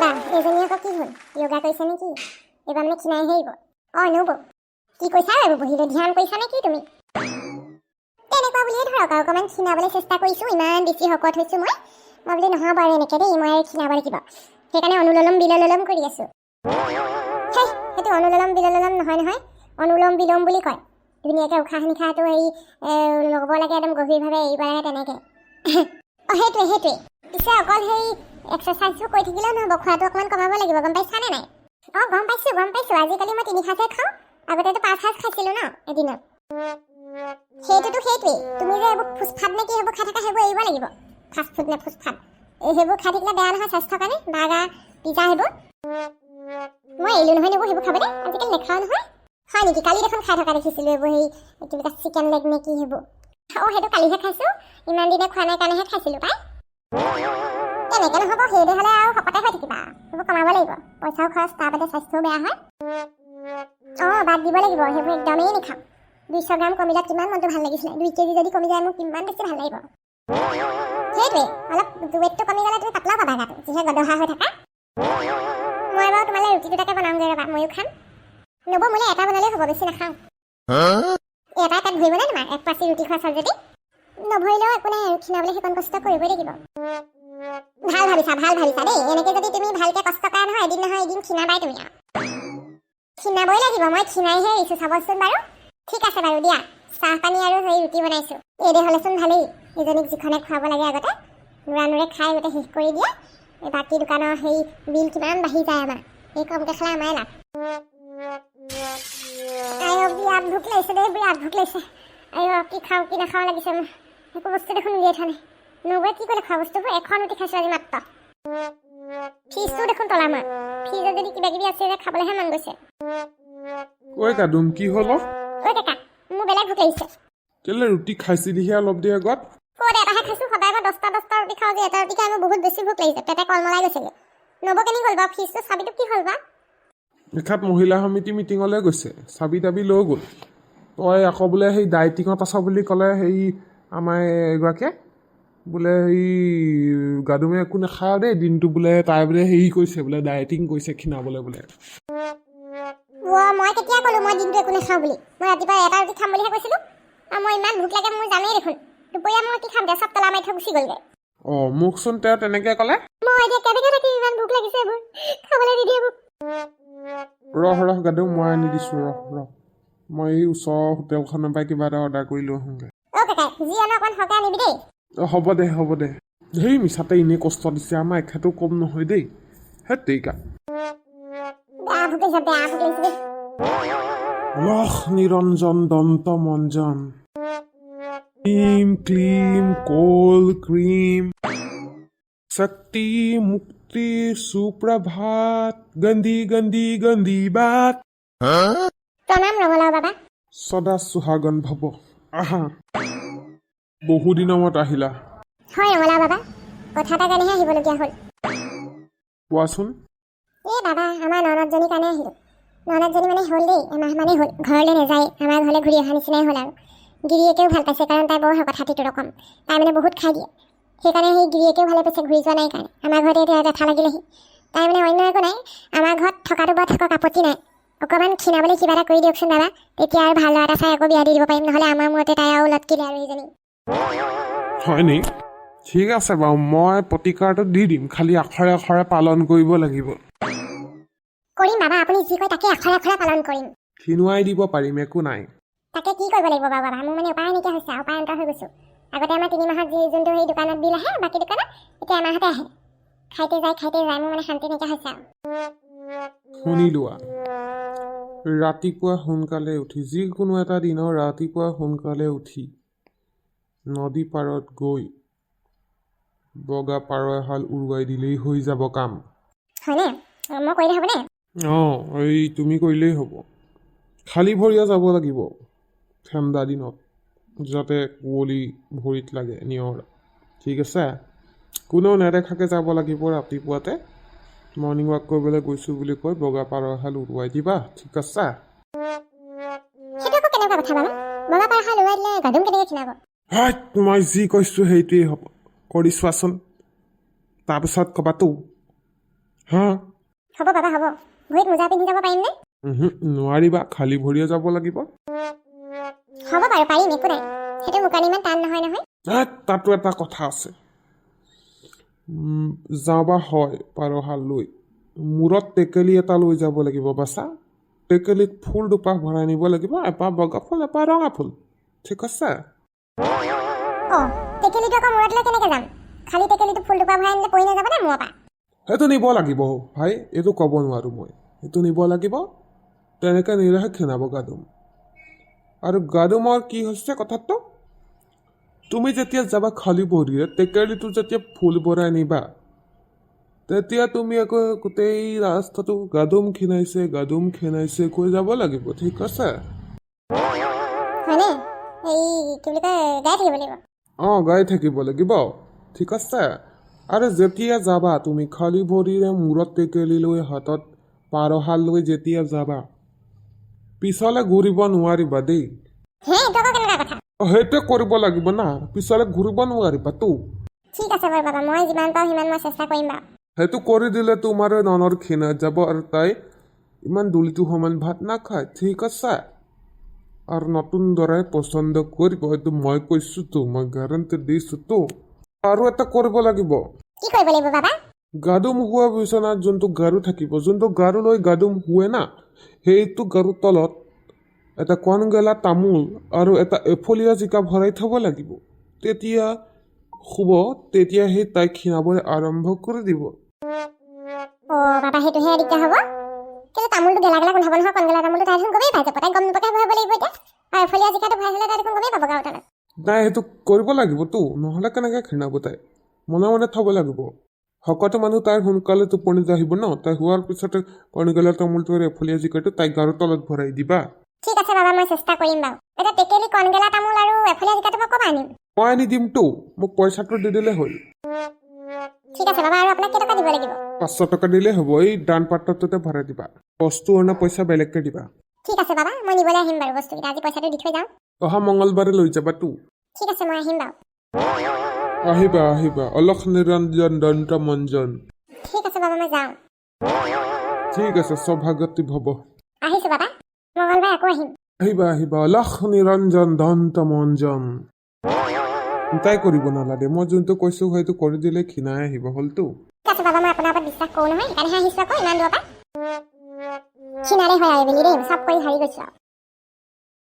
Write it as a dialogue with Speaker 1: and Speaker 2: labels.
Speaker 1: বা এজনী আকৌ কি হ'ল? য়োগা কৰিছে নেকি? এইবাৰ মানে ক্ষীণাই আহিব অঁ নব। কি কৈছা আৰু বহিলে ধ্যান কৰিছা নে কি তুমি? তেনেকুৱা বুলিয়ে ধৰক আৰু অকণমান ক্ষীণাবলৈ চেষ্টা কৰিছোঁ। ইমান বেছি শকত হৈছোঁ মই। মই বোলো নহ'ব আৰু এনেকৈ দেই মই আৰু ক্ষীণাব লাগিব সেইকাৰণে অনুলম বিললম কৰি আছোঁ। সেই সেইটো অনুলম বিললম নহয় নহয় অনুলোম বিলোম বুলি কয়। ধুনীয়াকৈ উশাহ নিশাহটো হেৰি ল'ব লাগে একদম গভীৰভাৱে এৰিব লাগে তেনেকৈ। অঁ সেইটোৱে সেইটোৱে। পিছে অকল সেই এক্সাৰচাইজবোৰ কৰি থাকিলেও নহ'ব খোৱাটো অকণমান কমাব লাগিব গম পাইছানে নাই? অঁ গম পাইছোঁ গম পাইছোঁ। আজিকালি মই তিনি সাঁজহে খাওঁ আগতেতো পাঁচ সাঁজ খাইছিলোঁ ন এদিনত। সেইটোতো সেইটোৱেই তুমি যে এইবোৰ ফুচফাত নে কি সেইবোৰ খাই থকা সেইবোৰ এৰিব লাগিব। ফাষ্ট ফুড নে ফুচফাত। এই সেইবোৰ খাই থাকিলে বেয়া নহয় স্বাস্থ্যৰ কাৰণে বাৰ্গাৰ পিজ্জা সেইবোৰ। মই এৰিলোঁ নহয় এইবোৰ সেইবোৰ খাবলৈ। আজিকালি নেখাওঁ নহয়। হয় নেকি? কালি দেখোন খাই থকা দেখিছিলোঁ এইবোৰ সেই কিবা চিকেন লেগ নে কি সেইবোৰ। অঁ সেইটো কালিহে খাইছোঁ। ইমান দিনে খোৱা নাই কাৰণেহে খাইছিলোঁ পাই। তেনেকৈ নহ'ব সেইদে হ'লে আৰু শকতে হৈ থাকিবা। সেইবোৰ কমাব লাগিব। পইচাও খৰচ তাৰ স্বাস্থ্যও বেয়া হয়। অঁ বাদ দিব লাগিব। সেইবোৰ একদমেই নাখাওঁ। দুইশ গ্ৰাম কমিলে কিমান মনটো ভাল লাগিছিলে। দুই কেজি যদি কমি যায় মোৰ কিমান বেছি ভাল লাগিব। সেইটোৱে। অলপ ৱেটটো কমি গ'লে তুমি পাতলাও পাবা গাটো যিহে গদহা হৈ থাকা। মই বাৰু তোমালৈ ৰুটি দুটাকে বনামগৈ ৰ'বা ময়ো খাম। নব মোলৈ এটা বনালেই হ'ব বেছি নাখাওঁ। এটা পেট ভৰিবনে তোমাৰ এক পাচি ৰুটি খোৱা চাল যদি? নভৰিলেও একো নাই আৰু ক্ষীণাবলৈ সেইকণ কষ্ট কৰিবই লাগিব। ভাল ভাবিছা ভাল ভাবিছা দেই। এনেকৈ যদি তুমি ভালকৈ কষ্ট কৰা নহয় এদিন নহয় এদিন ক্ষীণাবাই তুমি আৰু। ক্ষীণাবই লাগিব মই ক্ষীণাইহে এৰিছোঁ চাবচোন বাৰু। ঠিক আছে বাৰু দিয়া। চাহ পানী আৰু সেই ৰুটি বনাইছোঁ। এইদে হ'লেচোন ভালেই। ইজনীক যিখনে খুৱাব লাগে আগতে নুৰা নুৰে খাই গোটেই শেষ কৰি দিয়ে। এই বাকী দোকানৰ সেই বিল কিমান বাঢ়ি যায় আমাৰ। সেই কমকৈ খালে আমাৰে লাভ। আইঅ বিৰাট ভোক লাগিছে দেই বিৰাট ভোক লাগিছে। আইঅ কি খাওঁ কি নাখাওঁ লাগিছে মোৰ একো বস্তু দেখোন উলিয়াই থোৱা নাই। নবৌৱে কি কৰিলে খোৱা বস্তুবোৰ এখন ৰুটি খাইছোঁ আজি মাত্ৰ। ফিজটো দেখোন তলা মই ফিজত যদি কিবা কিবি আছে যে খাবলৈহে মন গৈছে।
Speaker 2: ঐ কাদুম কি হ'ল?
Speaker 1: ঐ ডেকা মোৰ বেলেগ ভোক লাগিছে।
Speaker 2: কেলে ৰুটি খাইছিলিহে অলপ দেৰি আগত?
Speaker 1: ক'ত এটাহে খাইছোঁ সদায় মই দহটা দহটা ৰুটি খাওঁ যে এটা ৰুটি খাই মোৰ বহুত বেছি ভোক লাগিছে। পেটে কলমলাই গৈছেগৈ। নব কেনি গ'ল বাৰু? ফিজটো চাবিটো কি হ'ল বা?
Speaker 2: এখাত মহিলা সমিতি মিটিঙলৈ গৈছে। চাবি তাবি লৈ গ'ল। তই আকৌ বোলে সেই ডাইটিঙত আছ বুলি ক'লে সেই আমাৰ এগৰাকীয়ে বোলে সেই গাদুমে একো নাখায় দেই দিনটো বোলে তাই বোলে হেৰি কৰিছে বোলে ডাইটিং কৰিছে ক্ষীণাবলৈ বোলে।
Speaker 1: অ' মই কেতিয়া ক'লোঁ মই দিনটো একো নাখাওঁ বুলি? মই ৰাতিপুৱা এটা ৰুটি খাম বুলিহে কৈছিলোঁ। আৰু মই ইমান ভোক লাগে মোৰ জানেই দেখোন। দুপৰীয়া মই কি খাম? দে চব তলা মাৰি থৈ গুচি গ'লগৈ।
Speaker 2: অঁ মোকচোন তেওঁ তেনেকৈ ক'লে।
Speaker 1: মই এতিয়া কেনেকৈ থাকিম? ইমান ভোক লাগিছে এইবোৰ। খাবলৈ নিদিয়ে মোক।
Speaker 2: ৰহ ৰহ গাদুম মই আনি দিছোঁ ৰহ ৰহ। মই এই ওচৰৰ হোটেলখনৰ পৰাই কিবা এটা অৰ্ডাৰ কৰি লৈ আহোঁগৈ। হ'ব দে হ'ব দে। ধেই মিছাতে এনেই কষ্ট দিছে আমাৰ এখেতো কম নহয় দেই। হেত তেৰিকা
Speaker 1: লাগিছে দেই।
Speaker 2: লখ নিৰঞ্জন দন্ত মঞ্জন। ক্লিম ক্লিম কল ক্ৰীম। শক্তি মুক্তি সুপ্ৰভাত। গন্ধি গন্ধি গন্ধি বাত
Speaker 1: প্ৰণাম ৰঙালাও বাবা
Speaker 2: সদা সুহাগন ভৱ আহা বহু দিনৰ মূৰত আহিলা
Speaker 1: হয় ৰঙালাও বাবা কথা এটা কাৰণেহে আহিবলগীয়া হ'ল
Speaker 2: কোৱাচোন
Speaker 1: এই বাবা আমাৰ ননদজনীৰ কাৰণে আহিলোঁ ননদজনী মানে হ'ল দেই এমাহ মানে হ'ল ঘৰলৈ নাযায় আমাৰ ঘৰলৈ ঘূৰি অহা নিচিনাই হ'ল আৰু গিৰিয়েকেও ভাল পাইছে কাৰণ তাই বৰ কথাটিটো ৰকম তাই মানে বহুত খাই দিয়ে সেইকাৰণে সেই গিৰিয়েকেও ভালে পাইছে ঘূৰি যোৱা নাই কাৰণে আমাৰ ঘৰতে এতিয়া জেঠা লাগিলেহি তাই মানে অন্য একো নাই। আমাৰ ঘৰত থকাটো বৰ থাকক আপত্তি নাই। অকণমান ক্ষীণাবলৈ কিবা এটা কৰি দিয়কচোন দাদা। তেতিয়া আৰু ভাল ল'ৰা এটা চাই আকৌ বিয়া দি দিব পাৰিম। নহ'লে আমাৰ মূৰতে তাই আৰু লটকিলে আৰু সেইজনী
Speaker 2: হয় নি? ঠিক আছে বাৰু মই প্ৰতিকাৰটো দি দিম। খালি আখৰে আখৰে পালন কৰিব লাগিব।
Speaker 1: কৰিম বাবা আপুনি যি কয় তাকে আখৰে আখৰে পালন কৰিম।
Speaker 2: ক্ষীণুৱাই দিব পাৰিম একো নাই।
Speaker 1: তাকে কি কৰিব লাগিব বাৰু বাবা মোৰ মানে উপায় নাইকিয়া হৈছে উপায় অন্ত হৈ গৈছোঁ। আগতে আমাৰ তিনি মাহত যি যোনটো সেই দোকানত বিল আহে বাকী দোকানত এতিয়া এমাহতে আহে। খাইতে যায় খাইতে যায় মোৰ মানে শান্তি নাইকিয়া হৈছে আৰু
Speaker 2: শুনি লোৱা। ৰাতিপুৱা সোনকালে উঠি যিকোনো এটা দিনৰ ৰাতিপুৱা সোনকালে উঠি নদী পাৰত গৈ বগা পাৰ এহাল উৰুৱাই দিলেই হৈ যাব কাম।
Speaker 1: হয়নে? অ, মই কৰিলে হ'বনে?
Speaker 2: অঁ এই তুমি কৰিলেই হ'ব। খালী ভৰিয়ে যাব লাগিব ঠাণ্ডা দিনত যাতে কুঁৱলী ভৰিত লাগে নিয়ৰ। ঠিক আছে? কোনেও নেদেখাকৈ যাব লাগিব ৰাতিপুৱাতে। মৰ্ণিং ৱাক কৰিবলৈ গৈছোঁ বুলি কৈ বগা পাৰ এহাল উৰুৱাই দিবা ঠিক আছে? মই যি কৈছোঁ সেইটোৱেই হ'ব। কৰি চোৱাচোন। তাৰপিছত ক'বাতো হা?
Speaker 1: হ'ব বাবা হ'ব। ভৰিত মোজা পিন্ধি যাব পাৰিমনে?
Speaker 2: উহু, নোৱাৰিবা। খালী ভৰিয়ে যাব লাগিব।
Speaker 1: হ'ব বাৰু পাৰিম একো নাই। সেইটো মোৰ কাৰণে ইমান টান নহয় নহয়।
Speaker 2: এ, তাতো এটা কথা আছে। উম, যাবা হয় পাৰহালৈ মূৰত টেকেলি এটা লৈ যাব লাগিব বাচা টেকেলিত ফুল দুপাহ ভৰাই নিব লাগিব এপাহ বগা ফুল এপাহ ৰঙা ফুল। ঠিক আছে?
Speaker 1: পৰি পৰা?
Speaker 2: সেইটো নিব লাগিব ভাই। এইটো ক'ব নোৱাৰোঁ মই। সেইটো নিব লাগিব। তেনেকৈ নিলেহে খীনাব গাদুম। আৰু গাদুমৰ কি হৈছে কথাটো? তুমি যেতিয়া যাবা খালী ভৰিৰে টেকেলিটো যেতিয়া ফুল ভৰাই নিবা তেতিয়া তুমি আকৌ গোটেই ৰাস্তাটো গাদুম খীনাইছে গাদুম খীনাইছে কৈ যাব লাগিব ঠিক আছে অঁ গাই থাকিব লাগিব ঠিক আছে আৰু যেতিয়া যাবা তুমি খালী ভৰিৰে মূৰত টেকেলি লৈ হাতত পাৰহাল লৈ যেতিয়া যাবা পিছলৈ ঘূৰিব নোৱাৰিবা দেই সেইটোৱে কৰিব লাগিব না। পিছলৈ ঘূৰিব নোৱাৰিবা তো।
Speaker 1: ঠিক আছে বাৰু বাবা মই যিমান পাৰোঁ সিমান মই চেষ্টা কৰিম বাৰু।
Speaker 2: সেইটো কৰি দিলে তোমাৰ ননৰ ক্ষীণাই যাব আৰু তাই ইমান দুলিটো সমান ভাত নাখায়। ঠিক আছে। আৰু নতুন দৰাই পচন্দ কৰিব সেইটো মই কৈছোঁ তো মই গেৰাণ্টি দিছোঁ তো। আৰু এটা কৰিব লাগিব।
Speaker 1: কি কৰিব লাগিব বাবা?
Speaker 2: গাদুম হোৱা বিচনাত যোনটো গাৰু থাকিব যোনটো গাৰু লৈ গাদুম শুৱে না সেইটো গাৰু তলত এটা কণগেলা তামোল আৰু এটা এফলীয়া জিকা ভৰাই থ'ব লাগিব। তেতিয়া শুব তেতিয়া সেই তাইক খীনাবলৈ আৰম্ভ কৰি দিব।
Speaker 1: অ' বাবা সেইটোহে দিগদাৰ হ'ব। কিন্তু তামোলটো গেলা গেলা গোন্ধাব নহয় কণগেলা তামোলটো তাই দেখোন গমেই পাই যাব তাই গম নোপোৱাকৈ ভৰাব লাগিব এতিয়া। আৰু এফলীয়া জিকাটো ভৰাই থ'লে তাই দেখোন গমেই পাব গাঁৱৰ তলত।
Speaker 2: নাই সেইটো কৰিব লাগিবতো নহ'লে কেনেকৈ খীনাব তাই? মনে মনে থ'ব লাগিব। শকত মানুহ তাইৰ সোনকালে টোপনিত আহিব ন? তাই হোৱাৰ পিছতে কণগেলা তামোলটো এফলীয়া জিকাটো তাইক গাৰু তলত ভৰাই দিবা।
Speaker 1: ঠিক আছে বাবা মই চেষ্টা কৰিম বাৰু। এতিয়া টেকেলি কণগেলা তামোল আৰু এফলীয়া জিকাটো মই পৰা আনিম?
Speaker 2: মই আনি দিমতো মোক পইচাটো দি দিলে হ'ল।
Speaker 1: ঠিক আছে বাবা আৰু আপোনাক কেইটকা দিব লাগিব?
Speaker 2: পাঁচশ টকা দিলেই হ'ব এই দান পাত্ৰটোতে ভৰাই দিবা। বস্তু অনা পইচা বেলেগকৈ দিবা।
Speaker 1: ঠিক আছে বাবা মই নিবলৈ আহিম বাৰু বস্তুকেইটা। আজি পইচাটো দি থৈ যাওঁ।
Speaker 2: অহা মঙলবাৰে লৈ যাবাতো
Speaker 1: ঠিক আছে মই আহিম বাৰু।
Speaker 2: আহিবা আহিবা অলখ নিৰঞ্জন দন্ত মঞ্জন।
Speaker 1: ঠিক আছে বাবা মই যাওঁ।
Speaker 2: ঠিক আছে সৌভাগতি ভৱ
Speaker 1: আহিছোঁ বাবা। মঙলবাৰে আকৌ আহিম
Speaker 2: আহিবা আহিবা অলখ নিরঞ্জন দন্ত মঞ্জন। তাই কৰিব নালাগে। মই যোনটো কৈছো সেইটো কৰি দিলে ক্ষীণাই আহিব হ'লতো
Speaker 1: আছে বাবা মই আপোনাৰ ওপৰত বিশ্বাস কৰোঁ নহয়। সেইকাৰণে আহিছোঁ আকৌ ইমান দূৰৰ পৰা। ক্ষীণালে হয় আৰু এবেলি দেই চব কৰি হাৰি গৈছোঁ আৰু।